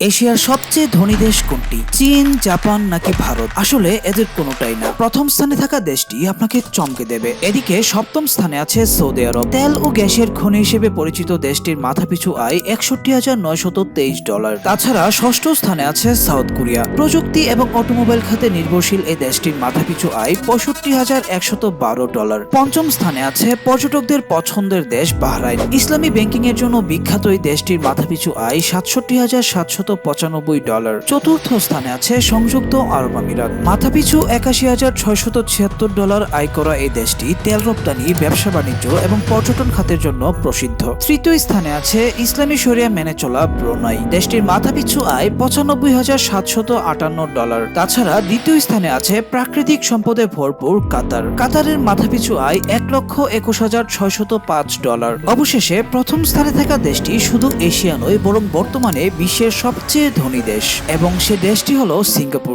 এশিয়ার সবচেয়ে ধনী দেশ কোনটি? চীন, জাপান নাকি ভারত? আসলে এদের কোনোটাই না। প্রথম স্থানে থাকা দেশটি আপনাকে চমকে দেবে। এদিকে সপ্তম স্থানে আছে সৌদি আরব। তেল ও গ্যাসের খনি হিসেবে পরিচিত দেশটির মাথাপিছু আয় একষট্টি হাজার নয়শত তেইশ ডলার। তাছাড়া ষষ্ঠ স্থানে আছে সাউথ কোরিয়া। প্রযুক্তি এবং অটোমোবাইল খাতে নির্ভরশীল এই দেশটির মাথাপিছু আয় পঁয়ষট্টি হাজার একশত বারো ডলার। পঞ্চম স্থানে আছে পর্যটকদের পছন্দের দেশ বাহরাইন। ইসলামী ব্যাংকিং এর জন্য বিখ্যাত এই দেশটির মাথাপিছু আয় সাতষট্টি হাজার পঁচানব্বই ডলার। চতুর্থ স্থানে আছে সংযুক্ত আরব আমিরাত। মাথাপিছু একাশি হাজার ছয়শত ছিয়াত্তর ডলার আয় করা এই দেশটি তেল রপ্তানি, ব্যবসা বাণিজ্য এবং পর্যটন খাতের জন্য প্রসিদ্ধ। তৃতীয় স্থানে আছে ইসলামী শরিয়া মেনে চলা ব্রোনাই। দেশটির মাথাপিছু আয় পঁচানব্বই হাজার সাতশত আটান্ন ডলার। তাছাড়া দ্বিতীয় স্থানে আছে প্রাকৃতিক সম্পদে ভরপুর কাতার। কাতারের মাথাপিছু আয় এক লক্ষ একুশ হাজার ছয়শত পাঁচ ডলার। অবশেষে প্রথম স্থানে থাকা দেশটি শুধু এশিয়া নয়, বরং বর্তমানে বিশ্বের সবচেয়ে ধনী দেশ এবং সে দেশটি হলো সিঙ্গাপুর।